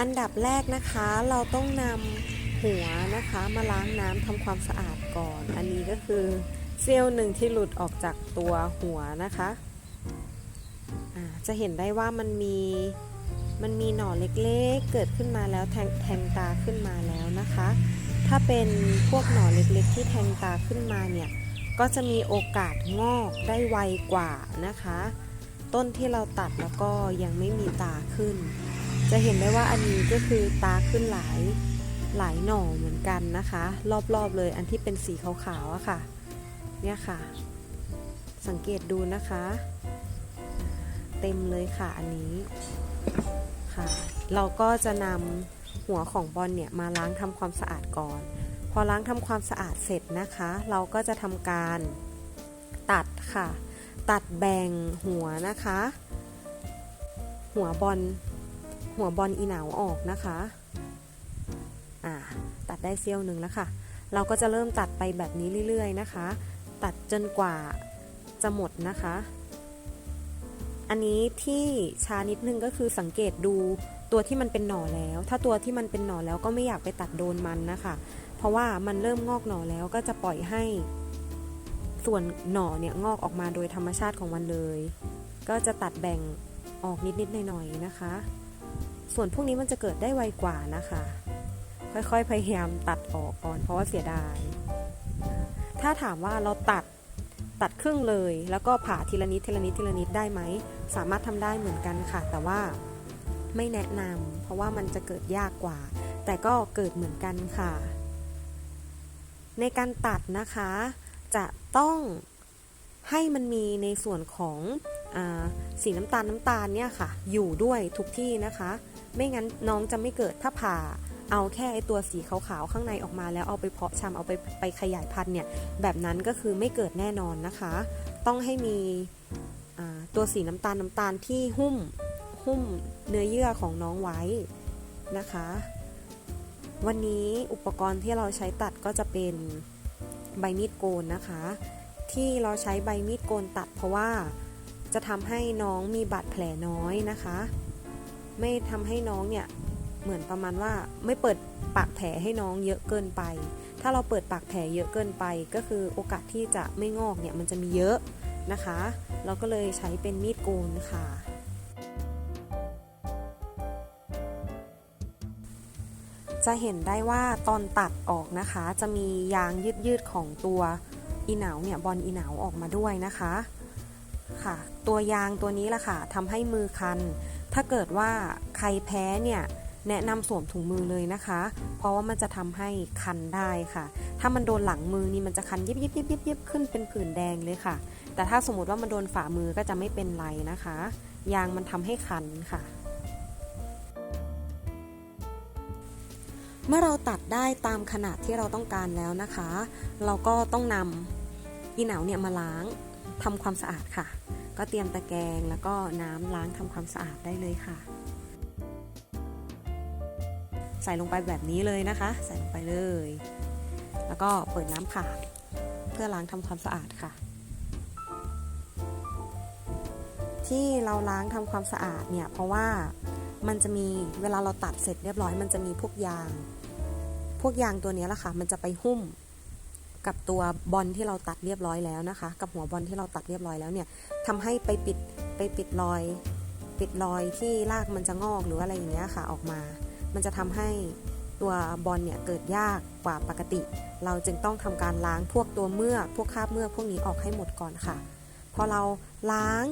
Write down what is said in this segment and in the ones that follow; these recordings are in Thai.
อันดับแรกนะคะเราต้องนำหัวนะคะมาล้างน้ำทำความสะอาดก่อน อันนี้ก็คือเสี้ยวหนึ่งที่หลุดออกจากตัวหัวนะคะจะเห็นได้ว่ามันมีมันมีหน่อเล็กๆ เกิดขึ้นมาแล้วแทงแทงตาขึ้นมาแล้วนะคะ ถ้าเป็นพวกหน่อเล็กๆ ที่แทงตาขึ้นมาเนี่ยก็จะมีโอกาสงอกได้ไวกว่านะคะ ต้นที่เราตัดแล้วก็ยังไม่มีตาขึ้น จะเห็นได้ว่าอันนี้ก็คือตาขึ้นหลายหลายหน่อเหมือนกันนะคะ รอบๆเลยอันที่เป็นสีขาวๆอะค่ะ เนี่ยค่ะ สังเกตดูนะคะ เต็มเลยค่ะอันนี้ค่ะ เราก็จะนำหัวของบอลเนี่ยมาล้างทำความสะอาดก่อน พอล้างทำความสะอาดเสร็จนะคะ เราก็จะทำการตัดค่ะ ตัดแบ่งหัวนะคะ หัวบอล หัวบอลอีเหนาออกนะคะอ่าตัดได้เซี่ยวหนึ่งแล้วค่ะ เราก็จะเริ่มตัดไปแบบนี้เรื่อยๆนะคะ ตัดจนกว่าจะหมดนะคะ อันนี้ที่ช้านิดนึงก็คือสังเกตดูตัวที่มันเป็นหน่อแล้ว ถ้าตัวที่มันเป็นหน่อแล้วก็ไม่อยากไปตัดโดนมันนะคะ เพราะว่ามันเริ่มงอกหน่อแล้วก็จะปล่อยให้ ส่วนหน่อเนี่ยงอกออกมาโดยธรรมชาติของมันเลย ก็จะตัดแบ่งออกนิดๆหน่อยๆนะคะ ส่วนพวกนี้มันจะเกิดได้ไวกว่านะคะ ค่อยๆพยายามตัดออกก่อน เพราะว่าเสียดาย ถ้าถามว่าเราตัดตัดครึ่งเลย แล้วก็ผ่าทีละนิดทีละนิดทีละนิดได้ไหม สามารถทำได้เหมือนกันค่ะ แต่ว่าไม่แนะนำเพราะว่ามันจะเกิดยากกว่า แต่ก็เกิดเหมือนกันค่ะ ในการตัดนะคะ จะต้องให้มันมีในส่วนของอสีน้ำตาลน้ำตาลเนี่ยค่ะ อยู่ด้วยทุกที่นะคะ ไม่งั้นน้องจะไม่เกิดถ้าผ่าเอาแค่ไอตัวสีขาวๆข้างในออกมาแล้วเอาไปเพาะชำเอาไปไปขยายพันธุ์เนี่ยแบบนั้นก็คือไม่เกิดแน่นอนนะคะ ต้องให้มีตัวสีน้ำตาลน้ำตาลที่หุ้มหุ้มเนื้อเยื่อของน้องไว้นะคะ วันนี้อุปกรณ์ที่เราใช้ตัดก็จะเป็นใบมีดโกนนะคะ ที่เราใช้ใบมีดโกนตัดเพราะว่าจะทำให้น้องมีบาดแผลน้อยนะคะ ไม่ทำให้น้องเนี่ยเหมือนประมาณว่าไม่เปิดปากแผลให้น้องเยอะเกินไป ถ้าเราเปิดปากแผลเยอะเกินไป ก็คือโอกาสที่จะไม่งอกเนี่ยมันจะมีเยอะนะคะ เราก็เลยใช้เป็นมีดโกนค่ะ จะเห็นได้ว่าตอนตัดออกนะคะ จะมียางยืดๆของตัวอีเหนาเนี่ยบอลอีเหนาออกมาด้วยนะคะค่ะ ตัวยางตัวนี้แหละค่ะทำให้มือคัน ถ้าเกิดว่าใครแพ้เนี่ยแนะนำสวมถุงมือเลยนะคะ เพราะว่ามันจะทำให้คันได้ค่ะ ถ้ามันโดนหลังมือนี่มันจะคันยิบยิบยิบยิบยิบขึ้นเป็นผื่นแดงเลยค่ะ แต่ถ้าสมมติว่ามันโดนฝ่ามือก็จะไม่เป็นไรนะคะ ยางมันทำให้คันค่ะ เมื่อเราตัดได้ตามขนาดที่เราต้องการแล้วนะคะ เราก็ต้องนำอีเหนาเนี่ยมาล้างทำความสะอาดค่ะ ก็เตรียมตะแกรงแล้วก็น้ำล้างทำความสะอาดได้เลยค่ะ ใส่ลงไปแบบนี้เลยนะคะ ใส่ลงไปเลย แล้วก็เปิดน้ำผ่านเพื่อล้างทำความสะอาดค่ะ ที่เราล้างทำความสะอาดเนี่ยเพราะว่ามันจะมีเวลาเราตัดเสร็จเรียบร้อย มันจะมีพวกยาง พวกยางตัวนี้แหละค่ะ มันจะไปหุ้ม กับตัวบอลที่เราตัดเรียบร้อยแล้วนะคะ กับหัวบอลที่เราตัดเรียบร้อยแล้วเนี่ยทำให้ไปปิดไปปิดรอย ปิดรอยที่รากมันจะงอกหรืออะไรอย่างเงี้ยค่ะออกมา มันจะทำให้ตัวบอลเนี่ยเกิดยากกว่าปกติ เราจึงต้องทำการล้างพวกตัวเมือกพวกคราบเมือกพวกนี้ออกให้หมดก่อนค่ะ พอเราล้าง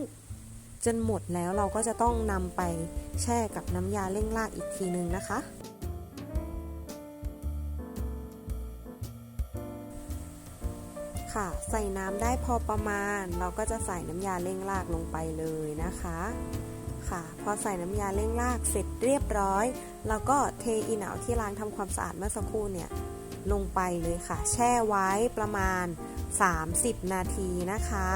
จนหมดแล้วเราก็จะต้องนำไปแช่กับน้ำยาเร่งรากอีกทีนึงนะคะ ค่ะ ใส่น้ำได้พอประมาณ เราก็จะใส่น้ำยาเร่งรากลงไปเลยนะคะค่ะ พอใส่น้ำยาเร่งรากเสร็จเรียบร้อย เราก็เทอีเหนาที่ล้างทำความสะอาดเมื่อสักครู่เนี่ยลงไปเลยค่ะ แช่ไว้ประมาณ 30 นาทีนะคะ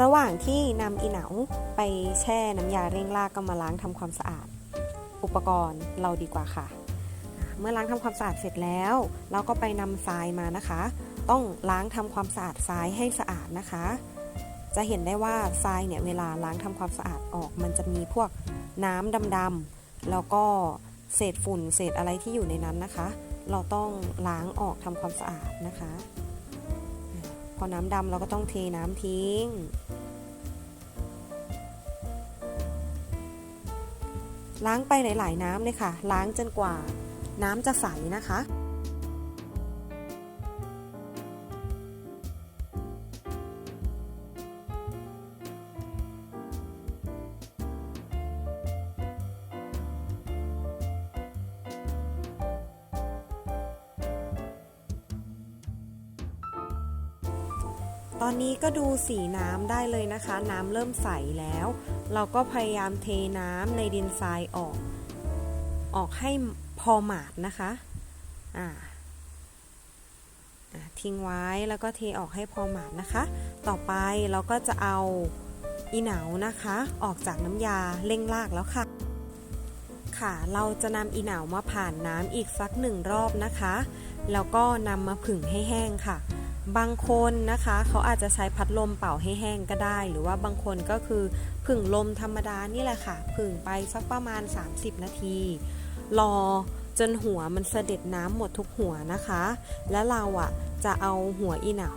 ระหว่างที่นำอีเหนาไปแช่น้ำยาเร่งรากก็มาล้างทำความสะอาด อุปกรณ์เราดีกว่าค่ะ เมื่อล้างทำความสะอาดเสร็จแล้ว เราก็ไปนำทรายมานะคะ ต้องล้างทำความสะอาดทรายให้สะอาดนะคะ จะเห็นได้ว่าทรายเนี่ยเวลาล้างทำความสะอาดออก มันจะมีพวกน้ำดำๆแล้วก็เศษฝุ่นเศษอะไรที่อยู่ในนั้นนะคะ เราต้องล้างออกทำความสะอาดนะคะ พอน้ำดำเราก็ต้องเทน้ำทิ้งล้างไปหลาย ๆ น้ำเลยค่ะ ล้างจนกว่า น้ำจะใสนะคะ ตอนนี้ก็ดูสีน้ำได้เลยนะคะ น้ำเริ่มใสแล้ว เราก็พยายามเทน้ำในดินทรายออก ออกให้ พอหมาดนะคะอ่าอ่าทิ้งไว้แล้วก็เทออกให้พอหมาดนะคะ ต่อไปเราก็จะเอาอีเหนานะคะ ออกจากน้ำยาเร่งลากแล้วค่ะ ค่ะ เราจะนำอีเหนามาผ่านน้ำอีกสักหนึ่งรอบนะคะ แล้วก็นำมาผึ่งให้แห้งค่ะ บางคนนะคะเขาอาจจะใช้พัดลมเป่าให้แห้งก็ได้ หรือว่าบางคนก็คือผึ่งลมธรรมดานี่แหละค่ะ ผึ่งไปสักประมาณ 30 นาที รอจนหัวมันเสด็จน้ำหมดทุกหัวนะคะ แล้วเราอะจะเอาหัวอีเหนา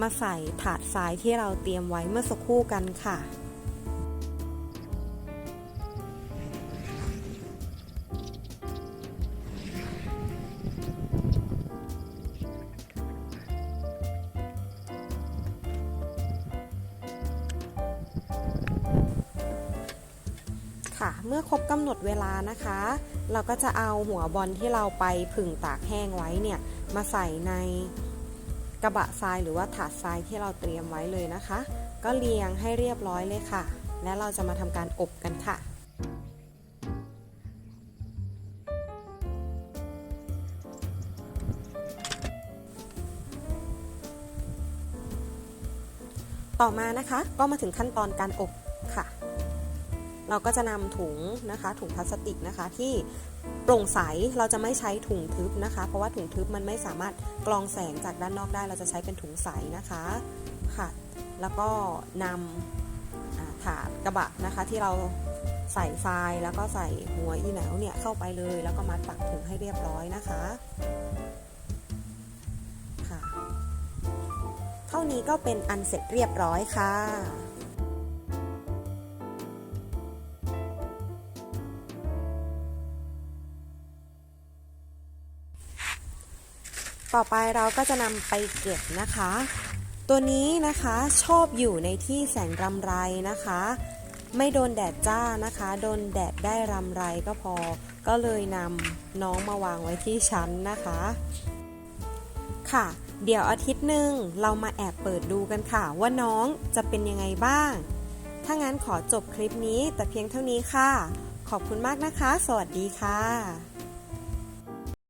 มาใส่ถาดทรายที่เราเตรียมไว้เมื่อสักครู่กันค่ะ ค่ะ เมื่อครบกำหนดเวลานะคะ เราก็จะเอาหัวบอลที่เราไปผึ่งตากแห้งไว้เนี่ยมาใส่ในกระบะทรายหรือว่าถาดทรายที่เราเตรียมไว้เลยนะคะ ก็เรียงให้เรียบร้อยเลยค่ะ และเราจะมาทำการอบกันค่ะต่อมานะคะก็มาถึงขั้นตอนการอบ เราก็จะนำถุงนะคะ ถุงพลาสติกนะคะที่โปร่งใสเราจะไม่ใช้ถุงทึบนะคะ เพราะว่าถุงทึบมันไม่สามารถกรองแสงจากด้านนอกได้ เราจะใช้เป็นถุงใสนะคะค่ะ แล้วก็นำอ่าถาดกระบะนะคะที่เราใส่ทรายแล้วก็ใส่หัวอีเหนาเนี่ยเข้าไปเลย แล้วก็มัดปักถุงให้เรียบร้อยนะคะค่ะ เท่านี้ก็เป็นอันเสร็จเรียบร้อยค่ะ ต่อไปเราก็จะนำไปเก็บนะคะ ตัวนี้นะคะชอบอยู่ในที่แสงรำไรนะคะ ไม่โดนแดดจ้านะคะ โดนแดดได้รำไรก็พอ ก็เลยนำน้องมาวางไว้ที่ชั้นนะคะ ค่ะ เดี๋ยวอาทิตย์หนึ่งเรามาแอบเปิดดูกันค่ะ ว่าน้องจะเป็นยังไงบ้าง ถ้างั้นขอจบคลิปนี้แต่เพียงเท่านี้ค่ะ ขอบคุณมากนะคะ สวัสดีค่ะ